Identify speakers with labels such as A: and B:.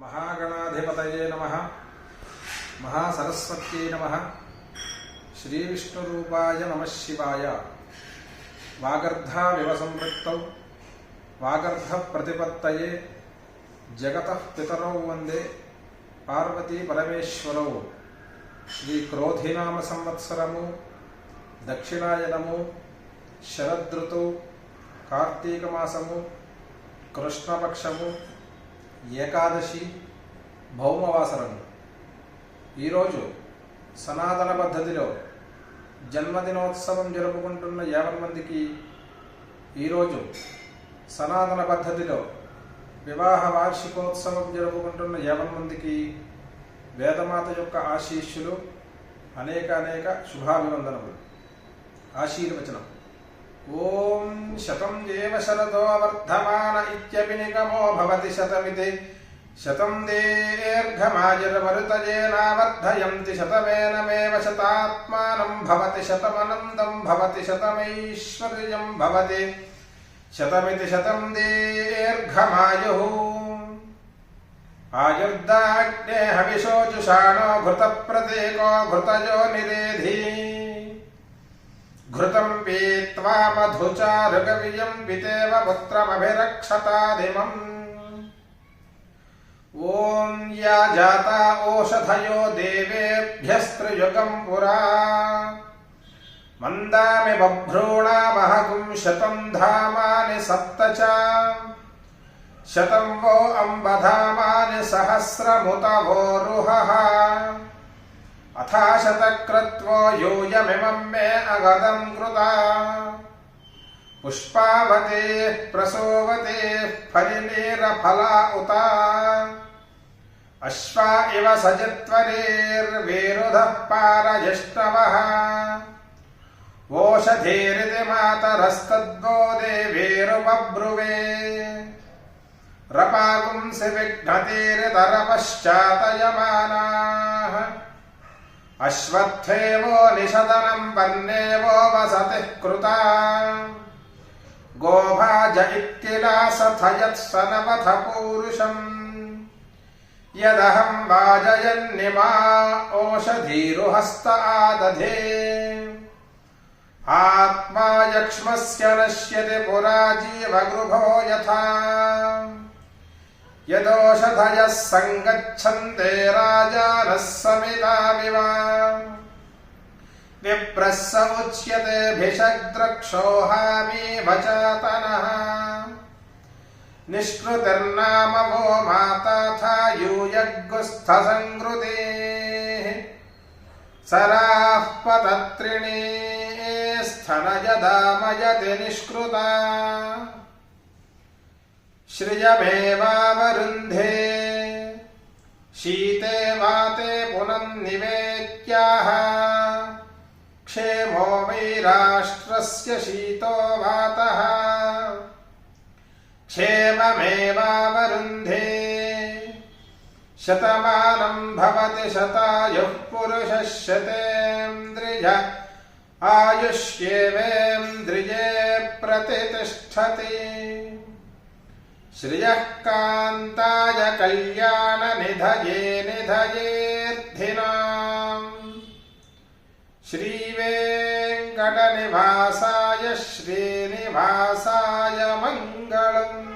A: మహాగణాధిపతయే నమ. మహాసరస్వత్యై నమ. శ్రీవిష్ణురూపాయ నమ శివాయ. వాగర్ధావివ సంపృక్తౌ వాగర్ధ ప్రతిపత్తయే జగత పితరౌ వందే. పార్వతీ పరమేశ్వరౌ శ్రీ క్రోధినామ సంవత్సరము దక్షిణాయనము. శరదృతు. కార్తీకమాసము. కృష్ణపక్షము. ఏకాదశి భౌమవాసరము ఈరోజు సనాతన పద్ధతిలో జన్మదినోత్సవం జరుపుకుంటున్న యాభై మందికి ఈరోజు సనాతన పద్ధతిలో వివాహ వార్షికోత్సవం జరుపుకుంటున్న యాభై మందికి వేదమాత యొక్క ఆశీస్సులు అనేక అనేక శుభాభివందనములు. ఆశీర్వచనం. ఓం శతం దేవ శరదో వర్ధమాన ఇత్యభినిగమో భవతి శతమితి శతం దీర్ఘమాయుర్మరుతజేనావర్ధయంతి శతమేనమేవ శతాత్మానం భవతి శతమనందం భవతి శతమైశ్వర్యం భవతి శతమితి శతం దీర్ఘమాయుః ఆయుర్దాగ్నే హవిషోజుషాణో ఘృతప్రతీకో ఘృతజో నిరేధి घृतं पीत्वा मधुचारुकवियं पितेव पुत्रमभिरक्षतादिमम् ॐ या जाता ओषधयो देवेभ्यस्त्रियुगं पुरा। मन्दामि बभ्रूणामहगुं शतं धामानि सप्त च शतं वो अम्बधामानि सहस्रमुत वो रुहः अथाशतक्रत्वो यूयमिमं मे अगदं कृता। पुष्पावतेः प्रसोवतेः फलिनीरफला उता। अश्वा इव सजित्वरेर्वेरुधः पारजिष्णवः। ओषधीरिति मातरस्तद्वो देवेरुपब्रुवे रपागुंसि अश्वत्थेवो निषदनं वन्नेवो वसतिः कृता। गोभाज इत्किलासथयत्स नवथ पूरुषम्। यदहं वाजयन्निमा ओषधीरुहस्त आदधे। आत्मा यक्ष्मस्य नश्यति पुरा जीवगृभो यथा। यदोषधयः सङ्गच्छन्ते राजानः समितामिव विप्रः स उच्यते भिषग्द्रक्षोहामी वचातनः। निष्कृतिर्नाम वो माताथा यूयग्गुस्थसङ्कृतेः सराः पतत्रिणी निष्कृता। श्रियमेवावरुन्धे शीते वाते पुनन्निवेत्याः क्षेमो वै राष्ट्रस्य शीतो वातः। क्षेममेवावरुन्धे। शतमानं भवति शतायुः पुरुषः शतेन्द्रिय आयुष्येवेन्द्रिये प्रतितिष्ठति श्रियः कान्ताय कल्याणनिधये निधयेऽर्थिनाम् श्रीवेङ्कटनिवासाय श्रीनिवासाय मङ्गलम्